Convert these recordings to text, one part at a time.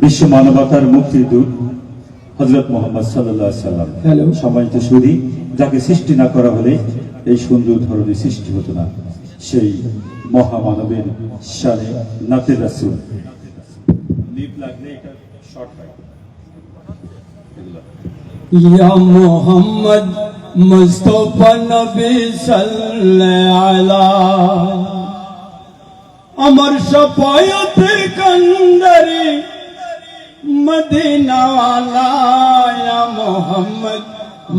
বিশ্ব মানবতার মুক্তির দূত হজরত মোহাম্মদ সাল্লাহ সাল্লাম। হ্যালো। সম্মানিত সুদী যাকে সৃষ্টি না করা হলে এই সুন্দর ধরনের সৃষ্টি হতো না। সেই মহামানবের সালে নাতে রাসুল। মোহাম্মদ মুস্তফা নবী সাল্লাল্লাহু আলাইহি আমার সফায়তের কন্দরে মদিনা ওয়ালা ইয়া মোহাম্মদ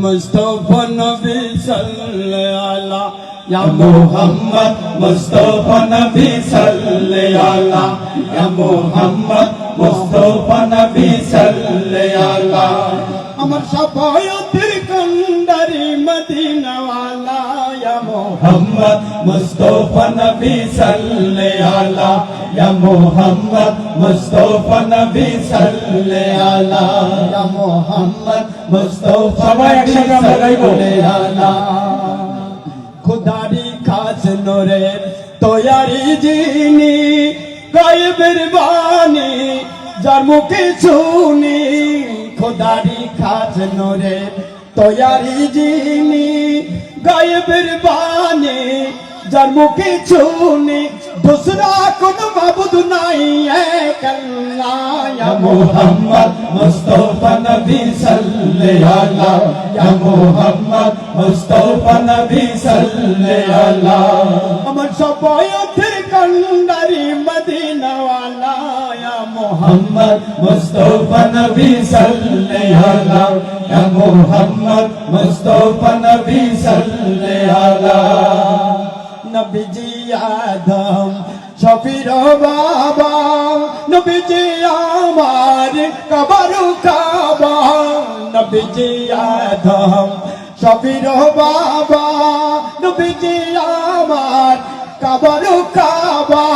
মুস্তাফা নবী সাল্লাল্লাহু ইয়া মোহাম্মদ মুস্তাফা নবী সাল্লাল্লাহু ইয়া মোহাম্মদ মুস্তাফা নবী সাল্লাল্লাহু। আমার সফায়তের কন্দরে মদিনা ওয়ালা ইয়া মোহাম্মদ মুস্তাফা নবী সাল্লাল্লাহু। আলা ইয়া মোহাম্মদ মুস্তাফা নবী সাল্লাল্লাহু। আলা ইয়া মোহাম্মদ মুস্তাফা একসাথে আমরা গাইবো। খুদারি খাস নোরের তৈয়ারি জিনি গায়েবের বাণী যার মুখে শুনি। খুদারি খাস নোরের তৈয়ারি জিনি গায়েবের বানে যার মুখে শুনি দুসরা কোন মাবুদ নাই এক আল্লাহ। ইয়া মোহাম্মদ মুস্তফা নবী সাল্লাল্লাহু। ইয়া মোহাম্মদ মুস্তফা নবী সাল্লাল্লাহু। আমার সবাইতের কন্ডারি মদিনাওয়ালা ইয়া মোহাম্মদ মুস্তফা নবী সাল্লাল্লাহু ইয়া মোহাম্মদ মুস্তফা নবী সাল্লাল্লাহু নবীজি আদম, শফির বাবা, নবীজি আমার কবরু কাবা, নবীজি আদম, শফির বাবা, নবীজি আমার কবরু কাবা,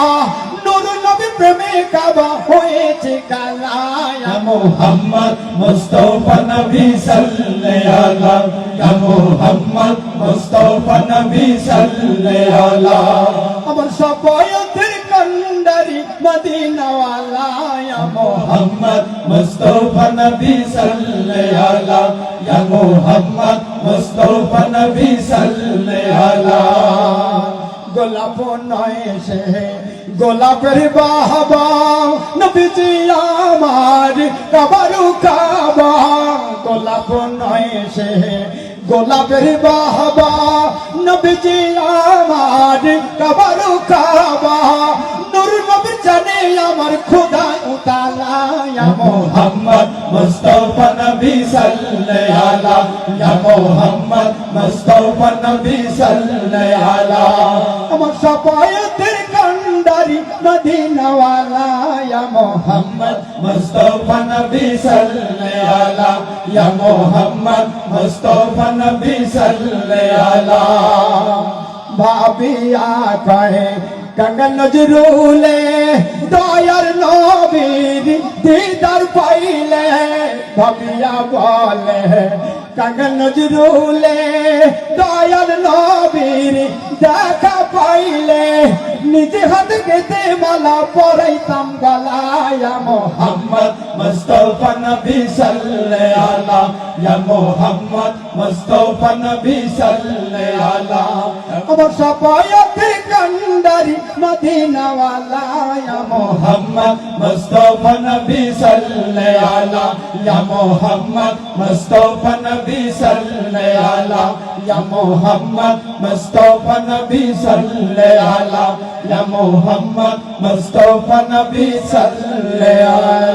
নূর নবী প্রেমে কাবা মোহাম্মদ মুস্তফা নবী সাল্লাল্লাহু। ইয়া মোহাম্মদ মুস্তফা নবী সাল্লাল্লাহু। আমার সবাইতের কন্ডারি মদিনাওয়ালা। ইয়া মোহাম্মদ মুস্তফা নবী সাল্লাল্লাহু। ইয়া মোহাম্মদ মুস্তফা নবী সাল্লাল্লাহু। গোলাপ নয় সে গোলাপের বাহবা নবীজি আমার কাবারু কাবা গোলাপ নয় সে গোলাপের বাহবা নবীজি আমার কাবারু কাবা নূর নবী জানে আমার খোদা উতালা ইয়া মোহাম্মদ মুস্তফা নবী সাল্লাল্লাহু ইয়া মোহাম্মদ মুস্তফা নবী সাল্লাল্লাহু আমার সবাইতের কান্ডারি মদিনাওয়ালা ইয়া মোহাম্মদ মুস্তফা নবী সাল্লাল্লাহু ইয়া মোহাম্মদ মুস্তফা নবী সাল্লাল্লাহু ভাবিয়া কহে গঙ্গা নজরুলে দয়ার নবীর দিদার পাইলে ভাবিয়া বলে গঙ্গা নজরুলে দয়ার নবীর দেখা পাইলে, নিজে হাত গেতে মালা পরাইতাম গলায়া মোহাম্মদ মোহাম্মদ মুস্তফা নবী সাল্লাল্লাহু, ইয়া মোহাম্মদ মুস্তফা নবী সাল্লাল্লাহু। আমার সবাইতে কান্ডারি মদিনাওয়ালা, ইয়া মোহাম্মদ মোহাম্মদ মুস্তফা নবী সাল্লাল্লাহু, ইয়া মোহাম্মদ মুস্তফা নবী সাল্লাল্লাহু ইয়া মোহাম্মদ মুস্তফা নবী সাল্লাল্লাহু ইয়া মোহাম্মদ মুস্তফা নবী সাল্লাল্লাহু।